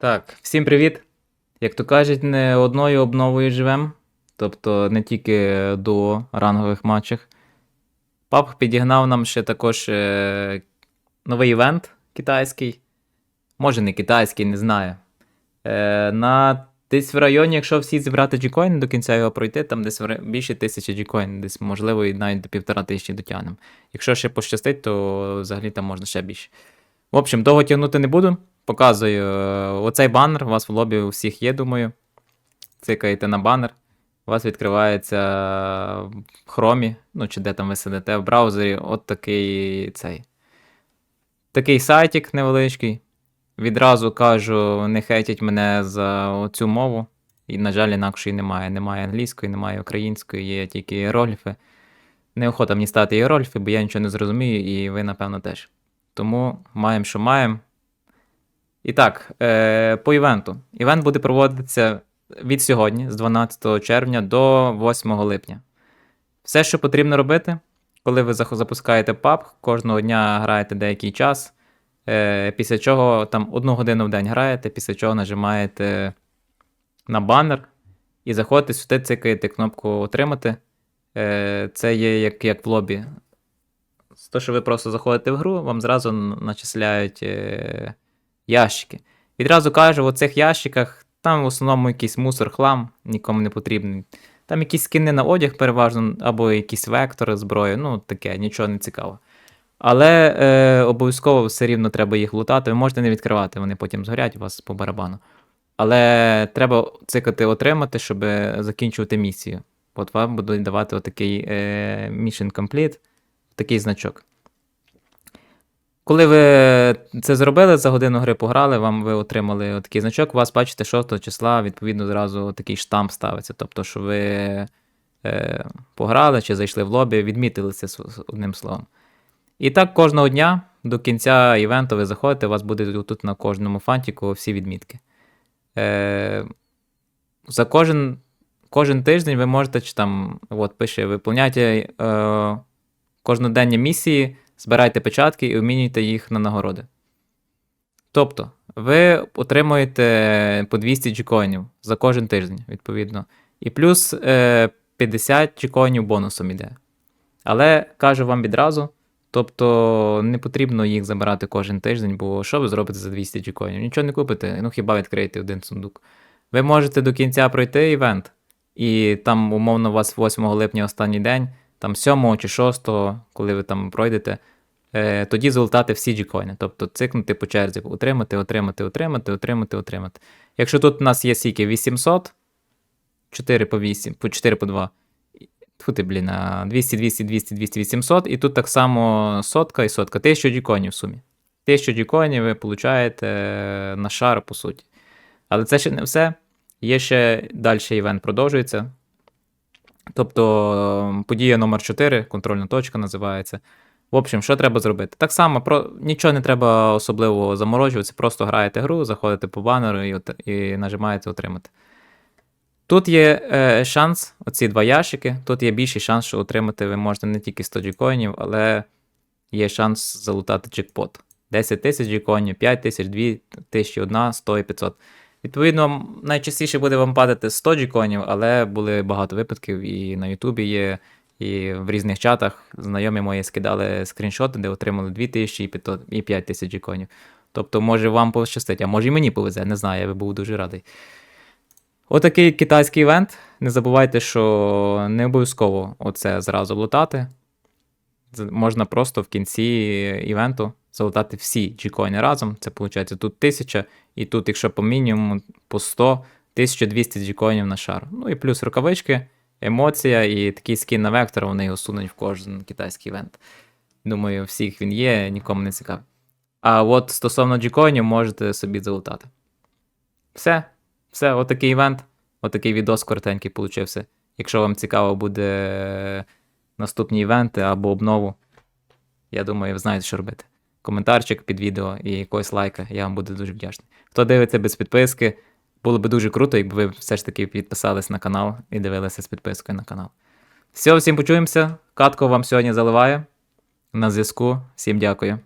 Так, всім привіт! Як то кажуть, не одною обновою живем, тобто не тільки до рангових матчах. Пап підігнав нам ще також е, новий івент китайський. Може не китайський, не знаю. Е, на десь в районі, якщо всі зібрати джікоїни до кінця його пройти, там десь більше тисячі джікоїн, десь можливо і навіть до півтора тисячі дотягнемо. Якщо ще пощастить, то взагалі там можна ще більше. В общем, довго тягнути не буду. Показую е, оцей банер. У вас в лобі у всіх є, думаю. Цикаєте на банер. У вас відкривається в хромі, ну чи де там ви сидите в браузері, от такий цей. Такий сайтик невеличкий. Відразу кажу, не хейтять мене за цю мову. І, на жаль, інакшої немає. Немає англійської, немає української, є тільки іерогліфи. Неохота мені стати іерогліфи, бо я нічого не зрозумію, і ви, напевно, теж. Тому маємо, що маємо. І так, е, по івенту. Івент буде проводитися від сьогодні, з 12 червня до 8 липня. Все, що потрібно робити, коли ви запускаєте PUBG, кожного дня граєте деякий час. Е, після чого там одну годину в день граєте, після чого нажимаєте на банер і заходите сюди, цикаєте кнопку Отримати. Е, це є як, як в лобі. З того, що ви просто заходите в гру, вам зразу начисляють е, ящики. Відразу кажу, в оцих ящиках там в основному якийсь мусор, хлам, нікому не потрібний. Там якісь скини на одяг переважно, або якісь вектори зброї, ну таке, нічого не цікаво. Але е, обов'язково все рівно треба їх лутати. Ви можете не відкривати, вони потім згорять у вас по барабану. Але треба цикати отримати, щоб закінчувати місію. От вам будуть давати отакий е, Mission Complete, такий значок. Коли ви це зробили, за годину гри пограли, вам ви отримали такий значок, у вас бачите 6 числа, відповідно, зразу такий штамп ставиться. Тобто, що ви е, пограли чи зайшли в лобі, відмітилися одним словом. І так кожного дня до кінця івенту ви заходите, у вас буде тут на кожному фантіку всі відмітки. Е, за кожен, кожен тиждень ви можете, чи там, от пише, виповняйте е, кожноденні місії, збирайте печатки і обмінюйте їх на нагороди. Тобто, ви отримуєте по 200 джекоїнів за кожен тиждень, відповідно. І плюс е, 50 джекоїнів бонусом іде. Але кажу вам відразу, тобто не потрібно їх забирати кожен тиждень, бо що ви зробите за 200 джекоїнів? Нічого не купите, ну хіба відкриєте один сундук. Ви можете до кінця пройти івент, і там, умовно, у вас 8 липня останній день, там 7 чи 6, коли ви там пройдете, е, тоді залутати всі джекоїни. Тобто цикнути по черзі, отримати, отримати, отримати, отримати, отримати. Якщо тут у нас є стільки 800, 4 по 8, по 4 по 2. Тьфу ти, блін, 200, 200, 200, 200, 800, і тут так само сотка і сотка. 1000 джекоїнів в сумі. 1000 джекоїнів ви получаєте е, на шар, по суті. Але це ще не все. Є ще далі івент продовжується. Тобто подія номер 4, контрольна точка називається. В общем, що треба зробити? Так само, про... нічого не треба особливо заморочуватися, просто граєте гру, заходите по банеру і, от... і нажимаєте отримати. Тут є е, шанс, оці два ящики, тут є більший шанс, що отримати ви можете не тільки 100 джекоїнів, але є шанс залутати джекпот. 10 тисяч джекоїнів, 5 тисяч, 2 тисячі, 1, 100 і 500. Відповідно, найчастіше буде вам падати 100 джеконів, але були багато випадків і на Ютубі є, і в різних чатах знайомі мої скидали скріншоти, де отримали 2000 і 5000 джеконів. Тобто, може вам пощастить, а може і мені повезе, не знаю, я би був дуже радий. Отакий китайський івент. Не забувайте, що не обов'язково оце зразу лутати. Можна просто в кінці івенту залутати всі джекоїни разом. Це виходить тут 1000, і тут, якщо по мінімуму по 100, 1200 джекоїнів на шар. Ну і плюс рукавички, емоція і такий скін на вектор, вони його сунуть в кожен китайський івент. Думаю, всіх він є, нікому не цікавий. А от стосовно джекоїнів можете собі залутати. Все. Все, отакий івент, отакий відос коротенький получився. Якщо вам цікаво буде наступні івенти або обнову, я думаю, ви знаєте, що робити. Коментарчик під відео і якогось лайка, я вам буду дуже вдячний. Хто дивиться без підписки, було би дуже круто, якби ви все ж таки підписались на канал і дивилися з підпискою на канал. Все, всім почуємося. Катко вам сьогодні заливає. На зв'язку. Всім дякую.